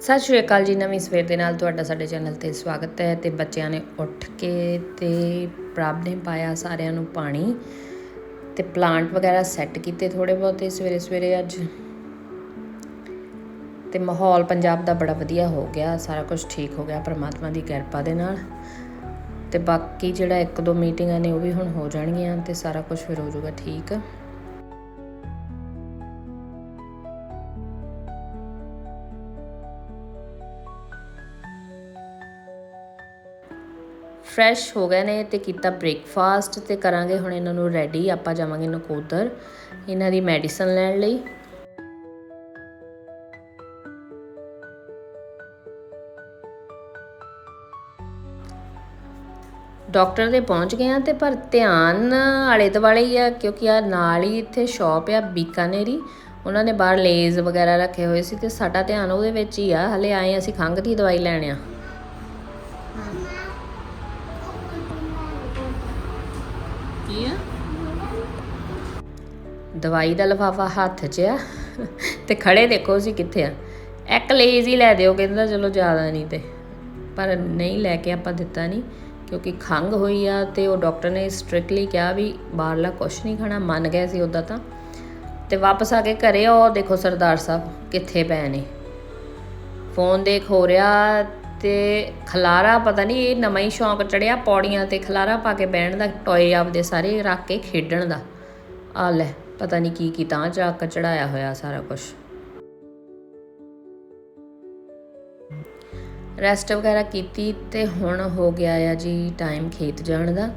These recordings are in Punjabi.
ਸਤਿ ਸ਼੍ਰੀ ਅਕਾਲ ਜੀ, ਨਵੀਂ ਸਵੇਰ ਦੇ ਨਾਲ ਤੁਹਾਡਾ ਸਾਡੇ ਚੈਨਲ ਤੇ ਸਵਾਗਤ ਹੈ ਤੇ ਬੱਚਿਆਂ ਨੇ ਉੱਠ ਕੇ ਤੇ ਪ੍ਰਭ ਨੇ ਪਾਇਆ ਸਾਰਿਆਂ ਨੂੰ ਪਾਣੀ ਤੇ ਪਲਾਂਟ ਵਗੈਰਾ ਸੈੱਟ ਕੀਤੇ ਥੋੜੇ ਬਹੁਤੇ ਸਵੇਰੇ ਸਵੇਰੇ ਅੱਜ। ਤੇ ਮਾਹੌਲ ਪੰਜਾਬ ਦਾ ਬੜਾ ਵਧੀਆ ਹੋ ਗਿਆ, ਸਾਰਾ ਕੁਝ ਠੀਕ ਹੋ ਗਿਆ ਪ੍ਰਮਾਤਮਾ ਦੀ ਕਿਰਪਾ ਦੇ ਨਾਲ। ਤੇ ਬਾਕੀ ਜਿਹੜਾ ਇੱਕ ਦੋ ਮੀਟਿੰਗਾਂ ਨੇ ਉਹ ਵੀ ਹੁਣ ਹੋ ਜਾਣਗੀਆਂ ਤੇ ਸਾਰਾ ਕੁਝ ਫਿਰ ਹੋ ਜਾਊਗਾ ਠੀਕ। ਫਰੈਸ਼ ਹੋ ਗਏ ਨੇ ਤੇ ਕੀਤਾ ਬ੍ਰੇਕਫਾਸਟ ਤੇ ਕਰਾਂਗੇ ਹੁਣ ਇਹਨਾਂ ਨੂੰ ਰੈਡੀ ਆਪਾਂ ਜਾਵਾਂਗੇ ਨਕੋਦਰ ਇਹਨਾਂ ਦੀ ਮੈਡੀਸਨ ਲੈਣ ਲਈ। ਡਾਕਟਰ ਦੇ ਪਹੁੰਚ ਗਏ ਆ ਤੇ ਪਰ ਧਿਆਨ ਆਲੇ ਦੁਆਲੇ ਹੀ ਆ, ਕਿਉਂਕਿ ਆ ਨਾਲ ਹੀ ਇੱਥੇ ਸ਼ਾਪ ਆ ਬੀਕਾਨੇਰੀ, ਉਹਨਾਂ ਨੇ ਬਾਹਰ ਲੇਜ਼ ਵਗੈਰਾ ਰੱਖੇ ਹੋਏ ਸੀ ਤੇ ਸਾਡਾ ਧਿਆਨ ਉਹਦੇ ਵਿੱਚ ਹੀ ਆ, ਹਲੇ ਆਏ ਅਸੀਂ ਖੰਘ ਦੀ ਦਵਾਈ ਲੈਣ ਆ। ਕੀ ਆ? ਦਵਾਈ ਦਾ ਲਫਾਫਾ ਹੱਥ 'ਚ ਆ ਤੇ ਖੜੇ ਦੇਖੋ ਅਸੀਂ ਕਿੱਥੇ ਆ। ਇੱਕ ਲੇਜ਼ ਹੀ ਲੈ ਦਿਓ, ਕਹਿੰਦਾ ਚਲੋ ਜ਼ਿਆਦਾ ਨਹੀਂ ਤੇ। ਪਰ ਨਹੀਂ ਲੈ ਕੇ ਆਪਾਂ ਦਿੱਤਾ ਨਹੀਂ, ਕਿਉਂਕਿ ਖੰਘ ਹੋਈ ਆ ਤੇ ਉਹ ਡਾਕਟਰ ਨੇ ਸਟ੍ਰਿਕਟਲੀ ਕਿਹਾ ਵੀ ਬਾਹਰਲਾ ਕੁਝ ਨਹੀਂ ਖਾਣਾ, ਮੰਨ ਗਏ ਸੀ ਉਦਾਂ ਤਾਂ। ਤੇ ਵਾਪਸ ਆ ਕੇ ਘਰੇ ਉਹ ਦੇਖੋ ਸਰਦਾਰ ਸਾਹਿਬ ਕਿੱਥੇ ਪਏ ਨੇ। ਫੋਨ ਦੇਖ ਹੋ ਰਿਹਾ ਤੇ ਖਲਾਰਾ ਪਤਾ ਨਹੀਂ ਇਹ ਨਵਾਂ ਹੀ ਸ਼ੌਂਕ ਚੜਿਆ ਪੌੜੀਆਂ ਤੇ ਖਲਾਰਾ ਪਾ ਕੇ ਬਹਿਣ ਦਾ, ਟੋਏ ਆਪਦੇ ਸਾਰੇ ਰੱਖ ਕੇ ਖੇਡਣ ਦਾ। ਆ ਲੈ, ਪਤਾ ਨਹੀਂ ਕੀ ਕੀ ਤਾਂ ਚੱਕ ਚੜਾਇਆ ਹੋਇਆ ਸਾਰਾ ਕੁਝ ਰੈਸਟ ਵਗੈਰਾ ਕੀਤੀ ਤੇ ਹੁਣ ਹੋ ਗਿਆ ਆ ਜੀ ਟਾਈਮ ਖੇਤ ਜਾਣ ਦਾ।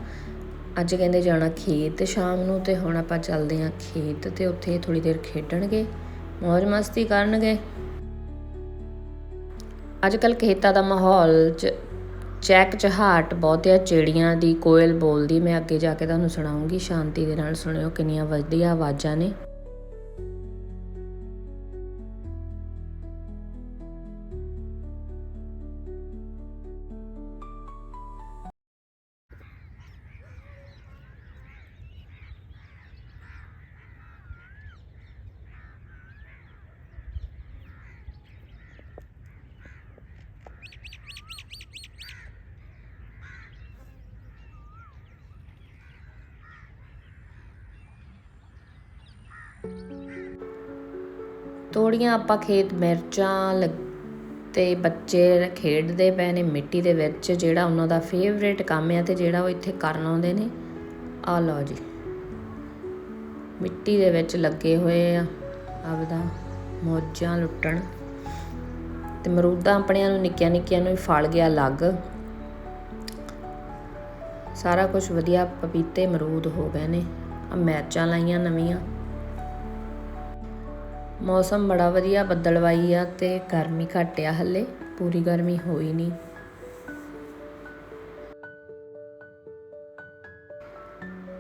ਅੱਜ ਕਹਿੰਦੇ ਜਾਣਾ ਖੇਤ ਸ਼ਾਮ ਨੂੰ ਤੇ ਹੁਣ ਆਪਾਂ ਚੱਲਦੇ ਆ ਖੇਤ ਤੇ ਉੱਥੇ ਥੋੜੀ ਦੇਰ ਖੇਡਣਗੇ ਮौज ਮਸਤੀ ਕਰਨਗੇ। ਅੱਜ ਕੱਲ ਖੇਤਾਂ ਦਾ ਮਾਹੌਲ ਚ ਚੈੱਕ ਚਹਾਟ ਬਹੁਤ ਆ, ਚਿੜੀਆਂ ਦੀ ਕੋਇਲ ਬੋਲਦੀ, ਮੈਂ ਅੱਗੇ ਜਾ ਕੇ ਤੁਹਾਨੂੰ ਸੁਣਾਉਂਗੀ, ਸ਼ਾਂਤੀ ਦੇ ਨਾਲ ਸੁਣਿਓ, ਕਿੰਨੀਆਂ ਵਧੀਆ ਆਵਾਜ਼ਾਂ ਨੇ। ਤੋੜੀਆਂ ਆਪਾਂ ਖੇਤ ਮਿਰਚਾਂ ਤੇ ਬੱਚੇ ਖੇਡਦੇ ਪਏ ਨੇ ਮਿੱਟੀ ਦੇ ਵਿੱਚ, ਜਿਹੜਾ ਉਹਨਾਂ ਦਾ ਫੇਵਰੇਟ ਕੰਮ ਆ ਤੇ ਜਿਹੜਾ ਉਹ ਇੱਥੇ ਕਰਨ ਆਉਂਦੇ ਨੇ। ਆ ਲਓ ਜੀ। ਮਿੱਟੀ ਦੇ ਵਿੱਚ ਲੱਗੇ ਹੋਏ ਆ ਆਪਦਾ ਮੌਜਾਂ ਲੁੱਟਣ। ਤੇ ਮਰੂਦਾਂ ਆਪਣਿਆਂ ਨੂੰ ਨਿੱਕੀਆਂ ਨਿੱਕੀਆਂ ਨੂੰ ਫਲ ਗਿਆ ਲੱਗ। ਸਾਰਾ ਕੁਝ ਵਧੀਆ ਪਪੀਤੇ ਮਰੂਦ ਹੋ ਗਏ ਨੇ। ਆ ਮਿਰਚਾਂ ਲਾਈਆਂ ਨਵੀਆਂ। ਮੌਸਮ ਬੜਾ ਵਧੀਆ ਬੱਦਲਵਾਈ ਆ ਤੇ ਗਰਮੀ ਘੱਟ ਆ ਹੱਲੇ, ਪੂਰੀ ਗਰਮੀ ਹੋਈ ਨਹੀਂ।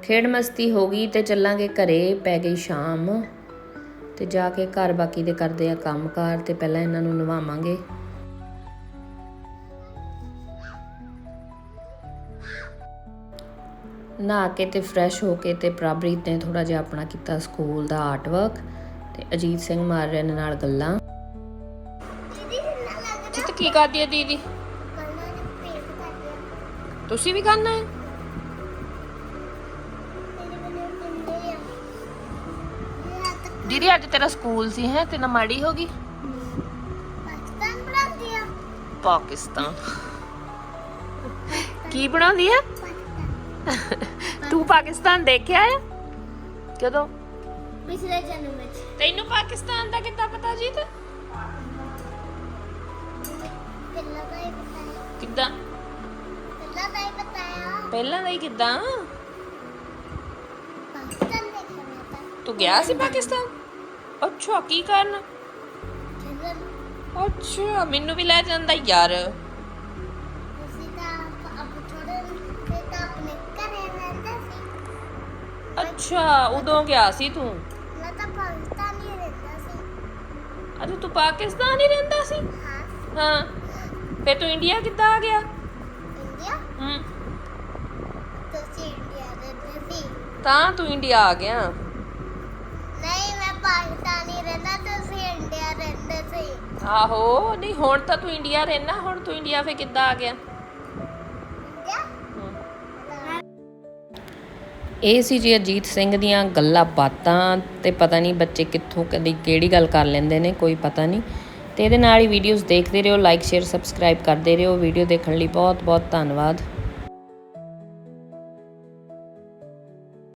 ਖੇਡ ਮਸਤੀ ਹੋ ਗਈ ਤੇ ਚੱਲਾਂਗੇ ਘਰੇ, ਪੈ ਗਈ ਸ਼ਾਮ। ਤੇ ਜਾ ਕੇ ਘਰ ਬਾਕੀ ਦੇ ਕਰਦੇ ਆ ਕੰਮਕਾਰ ਤੇ ਪਹਿਲਾਂ ਇਹਨਾਂ ਨੂੰ ਨਵਾਵਾਂਗੇ। ਨਹਾ ਕੇ ਤੇ ਫਰੈਸ਼ ਹੋ ਕੇ ਤੇ ਪ੍ਰਭਰੀਤ ਨੇ ਥੋੜਾ ਜਿਹਾ ਆਪਣਾ ਕੀਤਾ ਸਕੂਲ ਦਾ ਆਰਟ ਵਰਕ ਤੇ ਅਜੀਤ ਸਿੰਘ ਮਾਰ ਰਹੇ ਨੇ ਨਾਲ ਗੱਲਾਂ। ਚਿੱਤ ਕੀ ਕਰਦੀ ਹੈ ਦੀਦੀ। ਤੁਸੀਂ ਵੀ ਕਰਨਾ ਹੈ? ਦੀਦੀ, ਅੱਜ ਤੇਰਾ ਸਕੂਲ ਸੀ, ਹੈ? ਤੇ ਨਾ ਮਾੜੀ ਹੋ ਗਈ? ਪਾਕਿਸਤਾਨ। ਕੀ ਬਣਾਉਂਦੀ ਆ ਤੂੰ ਪਾਕਿਸਤਾਨ ਦੇਖਿਆ ਹੈ? ਕਦੋਂ? ਪਿਛਲੇ ਜਨਮ ਵਿੱਚ। ਤੈਨੂੰ ਪਾਕਿਸਤਾਨ ਦਾ ਕਿੱਦਾਂ ਪਤਾ ਜੀ ਤੇ ਪਹਿਲਾਂ ਦਾ ਹੀ। ਕਿੱਦਾਂ? ਪਹਿਲਾਂ ਦਾ ਹੀ। ਬਤਾਇਆ ਪਹਿਲਾਂ ਦਾ ਹੀ ਕਿੱਦਾਂ? ਪਾਕਿਸਤਾਨ ਦੇਖਿਆ ਮੈਂ ਤਾਂ। ਤੂੰ ਗਿਆ ਸੀ ਪਾਕਿਸਤਾਨ? ਅੱਛਾ ਕੀ ਕਰਨ? ਅੱਛਾ ਮੈਨੂੰ ਵੀ ਲੈ ਜਾਂਦਾ ਯਾਰ। ਅਸੀਂ ਤਾਂ ਆਪ- ਅਬ ਥੋੜੇ ਤੇ ਤਾਂ ਆਪਣੇ ਘਰੇ ਰਹਿੰਦੇ ਸੀ। ਅੱਛਾ ਉਦੋਂ ਗਿਆ ਸੀ ਤੂੰ? ਹੀ ਰਹਿੰਦਾ ਸੀ। ਅੱਛਾ ਤੂੰ ਪਾਕਿਸਤਾਨ ਹੀ ਰਹਿੰਦਾ ਸੀ? ਹਾਂ। ਹਾਂ। ਫਿਰ ਤੂੰ ਇੰਡੀਆ ਕਿੱਦਾਂ ਆ ਗਿਆ? ਇੰਡੀਆ? ਹੂੰ। ਤੁਸੀਂ ਇੰਡੀਆ ਰਹਿੰਦੇ ਸੀ। ਤਾਂ ਤੂੰ ਇੰਡੀਆ ਆ ਗਿਆ। ਨਹੀਂ ਮੈਂ ਪਾਕਿਸਤਾਨ ਹੀ ਰਹਿੰਦਾ ਤੁਸੀਂ ਇੰਡੀਆ ਰਹਿੰਦੇ ਸੀ। ਆਹੋ ਨਹੀਂ ਹੁਣ ਤਾਂ ਤੂੰ ਇੰਡੀਆ ਰਹਿਣਾ ਹੁਣ ਤੂੰ ਇੰਡੀਆ ਫੇ ਕਿੱਦਾਂ ਆ ਗਿਆ? ਇਹ ਸੀ ਜੀ ਅਜੀਤ ਸਿੰਘ ਦੀਆਂ ਗੱਲਾਂ ਬਾਤਾਂ ਤੇ ਪਤਾ ਨਹੀਂ ਬੱਚੇ ਕਿੱਥੋਂ ਕਦੀ ਕਿਹੜੀ ਗੱਲ ਕਰ ਲੈਂਦੇ ਨੇ, ਕੋਈ ਪਤਾ ਨਹੀਂ। ਤੇ ਇਹਦੇ ਨਾਲ ਹੀ ਵੀਡੀਓਜ਼ ਦੇਖਦੇ ਰਹੋ ਲਾਈਕ ਸ਼ੇਅਰ ਸਬਸਕ੍ਰਾਈਬ ਕਰਦੇ ਰਹੋ। ਵੀਡੀਓ ਦੇਖਣ ਲਈ ਬਹੁਤ ਬਹੁਤ ਧੰਨਵਾਦ।